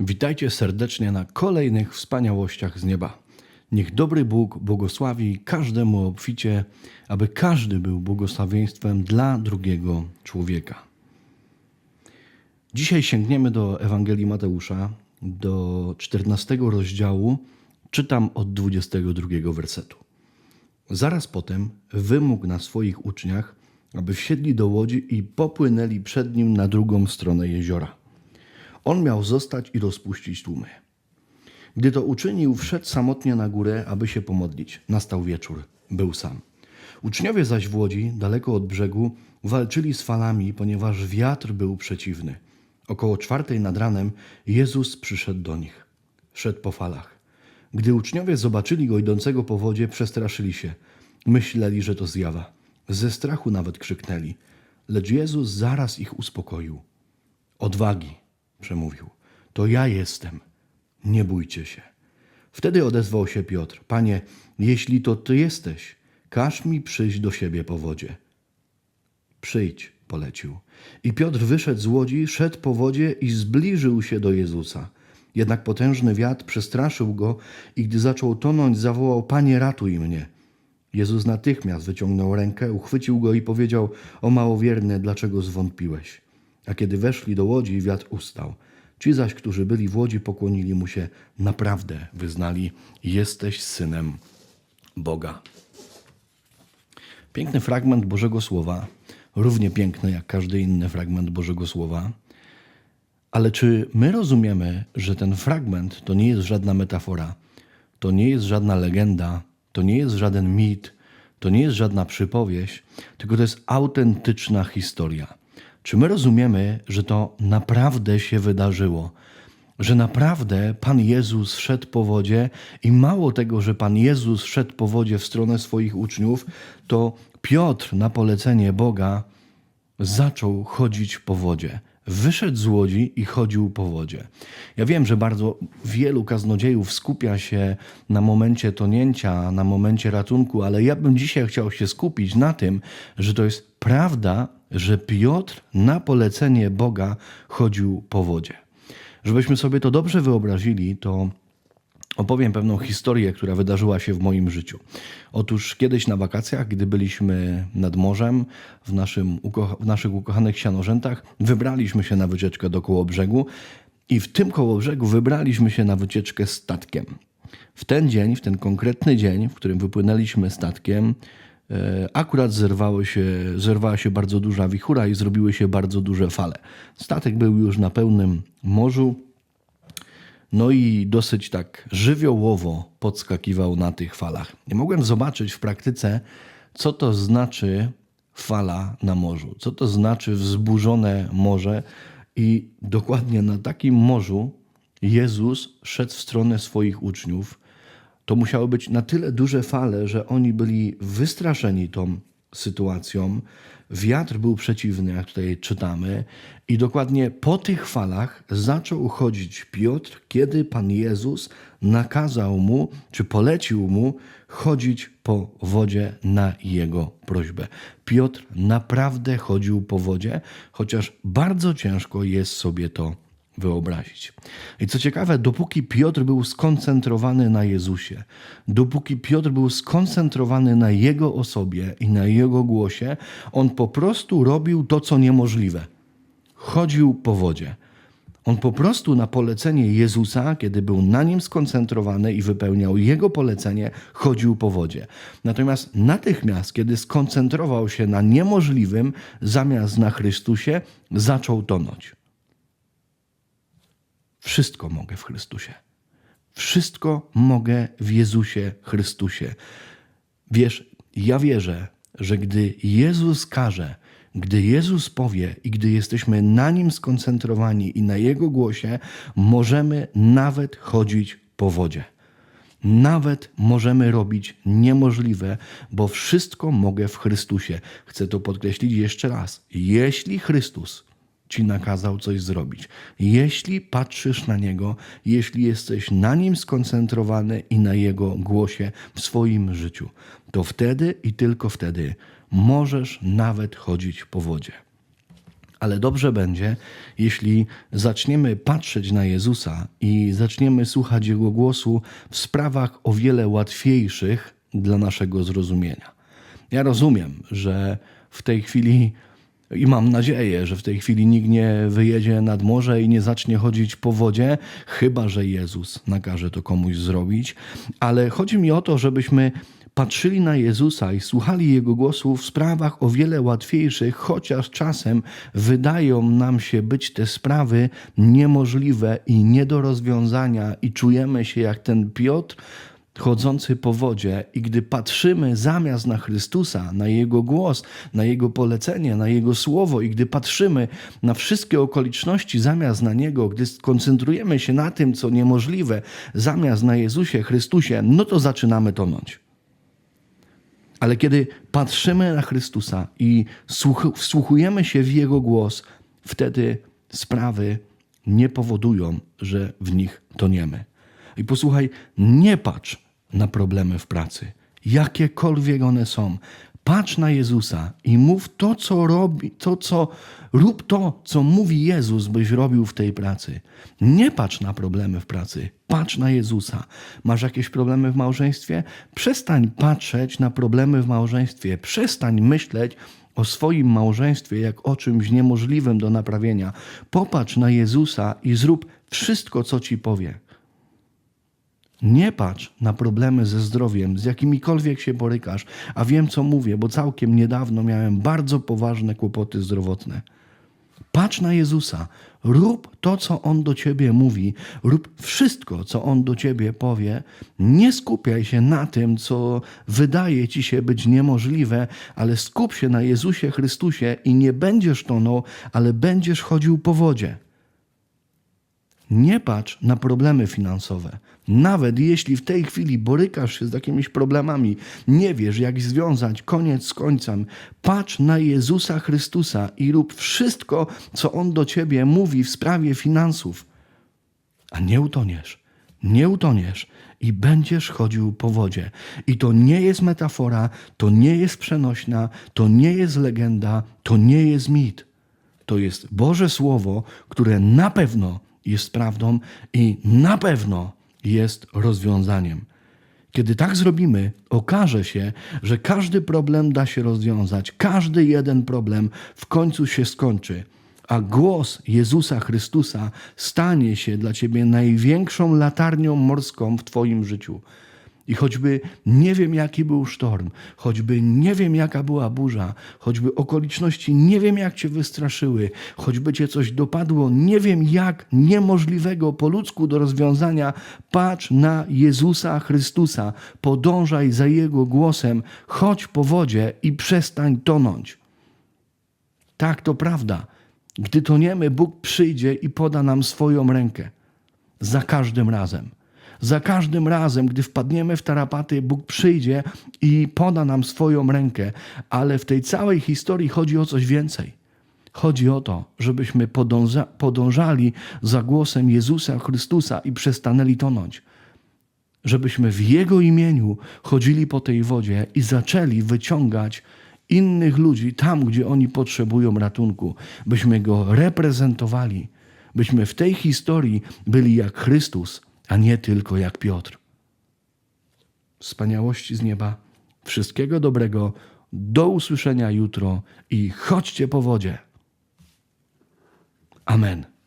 Witajcie serdecznie na kolejnych wspaniałościach z nieba. Niech dobry Bóg błogosławi każdemu obficie, aby każdy był błogosławieństwem dla drugiego człowieka. Dzisiaj sięgniemy do Ewangelii Mateusza, do 14 rozdziału, czytam od 22 wersetu. Zaraz potem wymógł na swoich uczniach, aby wsiedli do łodzi i popłynęli przed nim na drugą stronę jeziora. On miał zostać i rozpuścić tłumy. Gdy to uczynił, wszedł samotnie na górę, aby się pomodlić. Nastał wieczór. Był sam. Uczniowie zaś w łodzi, daleko od brzegu, walczyli z falami, ponieważ wiatr był przeciwny. Około czwartej nad ranem Jezus przyszedł do nich. Szedł po falach. Gdy uczniowie zobaczyli go idącego po wodzie, przestraszyli się. Myśleli, że to zjawa. Ze strachu nawet krzyknęli. Lecz Jezus zaraz ich uspokoił. Odwagi, przemówił. To ja jestem. Nie bójcie się. Wtedy odezwał się Piotr. Panie, jeśli to ty jesteś, każ mi przyjść do siebie po wodzie. Przyjdź, polecił. I Piotr wyszedł z łodzi, szedł po wodzie i zbliżył się do Jezusa. Jednak potężny wiatr przestraszył go i gdy zaczął tonąć, zawołał: Panie, ratuj mnie. Jezus natychmiast wyciągnął rękę, uchwycił go i powiedział: O małowierny, dlaczego zwątpiłeś? A kiedy weszli do łodzi, wiatr ustał. Ci zaś, którzy byli w łodzi, pokłonili mu się, naprawdę wyznali: Jesteś synem Boga. Piękny fragment Bożego Słowa, równie piękny jak każdy inny fragment Bożego Słowa. Ale czy my rozumiemy, że ten fragment to nie jest żadna metafora, to nie jest żadna legenda, to nie jest żaden mit, to nie jest żadna przypowieść, tylko to jest autentyczna historia? Czy my rozumiemy, że to naprawdę się wydarzyło? Że naprawdę Pan Jezus szedł po wodzie i mało tego, że Pan Jezus szedł po wodzie w stronę swoich uczniów, to Piotr na polecenie Boga zaczął chodzić po wodzie. Wyszedł z łodzi i chodził po wodzie. Ja wiem, że bardzo wielu kaznodziejów skupia się na momencie tonięcia, na momencie ratunku, ale ja bym dzisiaj chciał się skupić na tym, że to jest prawda, że Piotr na polecenie Boga chodził po wodzie. Żebyśmy sobie to dobrze wyobrazili, to opowiem pewną historię, która wydarzyła się w moim życiu. Otóż kiedyś na wakacjach, gdy byliśmy nad morzem, w, naszym, w naszych ukochanych sianorzętach, wybraliśmy się na wycieczkę do Kołobrzegu i w tym Kołobrzegu wybraliśmy się na wycieczkę statkiem. W ten dzień, w ten konkretny dzień, w którym wypłynęliśmy statkiem, akurat zerwały się, zerwała się bardzo duża wichura i zrobiły się bardzo duże fale. Statek był już na pełnym morzu, no i dosyć tak żywiołowo podskakiwał na tych falach. Nie mogłem zobaczyć w praktyce, co to znaczy fala na morzu, co to znaczy wzburzone morze. I dokładnie na takim morzu Jezus szedł w stronę swoich uczniów. To musiały być na tyle duże fale, że oni byli wystraszeni tą sytuacją. Wiatr był przeciwny, jak tutaj czytamy, i dokładnie po tych falach zaczął chodzić Piotr, kiedy Pan Jezus nakazał mu, czy polecił mu chodzić po wodzie na jego prośbę. Piotr naprawdę chodził po wodzie, chociaż bardzo ciężko jest sobie to wyobrazić. I co ciekawe, dopóki Piotr był skoncentrowany na Jezusie, dopóki Piotr był skoncentrowany na Jego osobie i na Jego głosie, on po prostu robił to, co niemożliwe. Chodził po wodzie. On po prostu na polecenie Jezusa, kiedy był na nim skoncentrowany i wypełniał jego polecenie, chodził po wodzie. Natomiast natychmiast, kiedy skoncentrował się na niemożliwym zamiast na Chrystusie, zaczął tonąć. Wszystko mogę w Chrystusie. Wszystko mogę w Jezusie Chrystusie. Wiesz, ja wierzę, że gdy Jezus każe, gdy Jezus powie i gdy jesteśmy na Nim skoncentrowani i na Jego głosie, możemy nawet chodzić po wodzie. Nawet możemy robić niemożliwe, bo wszystko mogę w Chrystusie. Chcę to podkreślić jeszcze raz. Jeśli Chrystus ci nakazał coś zrobić. Jeśli patrzysz na Niego, jeśli jesteś na Nim skoncentrowany i na Jego głosie w swoim życiu, to wtedy i tylko wtedy możesz nawet chodzić po wodzie. Ale dobrze będzie, jeśli zaczniemy patrzeć na Jezusa i zaczniemy słuchać Jego głosu w sprawach o wiele łatwiejszych dla naszego zrozumienia. Ja rozumiem, że w tej chwili i mam nadzieję, że w tej chwili nikt nie wyjedzie nad morze i nie zacznie chodzić po wodzie, chyba że Jezus nakaże to komuś zrobić. Ale chodzi mi o to, żebyśmy patrzyli na Jezusa i słuchali Jego głosu w sprawach o wiele łatwiejszych, chociaż czasem wydają nam się być te sprawy niemożliwe i nie do rozwiązania, i czujemy się jak ten Piotr, chodzący po wodzie, i gdy patrzymy zamiast na Chrystusa, na Jego głos, na Jego polecenie, na Jego słowo, i gdy patrzymy na wszystkie okoliczności zamiast na Niego, gdy skoncentrujemy się na tym, co niemożliwe, zamiast na Jezusie Chrystusie, no to zaczynamy tonąć. Ale kiedy patrzymy na Chrystusa i wsłuchujemy się w Jego głos, wtedy sprawy nie powodują, że w nich toniemy. I posłuchaj, nie patrz na problemy w pracy, jakiekolwiek one są. Patrz na Jezusa i mów to, co robi, to, co rób to, co mówi Jezus, byś robił w tej pracy. Nie patrz na problemy w pracy, patrz na Jezusa. Masz jakieś problemy w małżeństwie? Przestań patrzeć na problemy w małżeństwie, przestań myśleć o swoim małżeństwie jak o czymś niemożliwym do naprawienia. Popatrz na Jezusa i zrób wszystko, co ci powie. Nie patrz na problemy ze zdrowiem, z jakimikolwiek się borykasz, a wiem co mówię, bo całkiem niedawno miałem bardzo poważne kłopoty zdrowotne. Patrz na Jezusa, rób to, co On do ciebie mówi, rób wszystko, co On do ciebie powie. Nie skupiaj się na tym, co wydaje ci się być niemożliwe, ale skup się na Jezusie Chrystusie i nie będziesz tonął, ale będziesz chodził po wodzie. Nie patrz na problemy finansowe. Nawet jeśli w tej chwili borykasz się z jakimiś problemami, nie wiesz, jak związać koniec z końcem, patrz na Jezusa Chrystusa i rób wszystko, co On do ciebie mówi w sprawie finansów, a nie utoniesz. Nie utoniesz i będziesz chodził po wodzie. I to nie jest metafora, to nie jest przenośna, to nie jest legenda, to nie jest mit. To jest Boże Słowo, które na pewno jest prawdą i na pewno jest rozwiązaniem. Kiedy tak zrobimy, okaże się, że każdy problem da się rozwiązać, każdy jeden problem w końcu się skończy, a głos Jezusa Chrystusa stanie się dla ciebie największą latarnią morską w Twoim życiu. I choćby nie wiem, jaki był sztorm, choćby nie wiem, jaka była burza, choćby okoliczności nie wiem, jak cię wystraszyły, choćby cię coś dopadło, nie wiem, jak niemożliwego po ludzku do rozwiązania, patrz na Jezusa Chrystusa, podążaj za Jego głosem, chodź po wodzie i przestań tonąć. Tak, to prawda. Gdy toniemy, Bóg przyjdzie i poda nam swoją rękę. Za każdym razem. Za każdym razem, gdy wpadniemy w tarapaty, Bóg przyjdzie i poda nam swoją rękę, ale w tej całej historii chodzi o coś więcej. Chodzi o to, żebyśmy podąża, podążali za głosem Jezusa Chrystusa i przestanęli tonąć. Żebyśmy w Jego imieniu chodzili po tej wodzie i zaczęli wyciągać innych ludzi tam, gdzie oni potrzebują ratunku, byśmy Go reprezentowali, byśmy w tej historii byli jak Chrystus, a nie tylko jak Piotr. Wspaniałości z nieba, wszystkiego dobrego, do usłyszenia jutro i chodźcie po wodzie. Amen.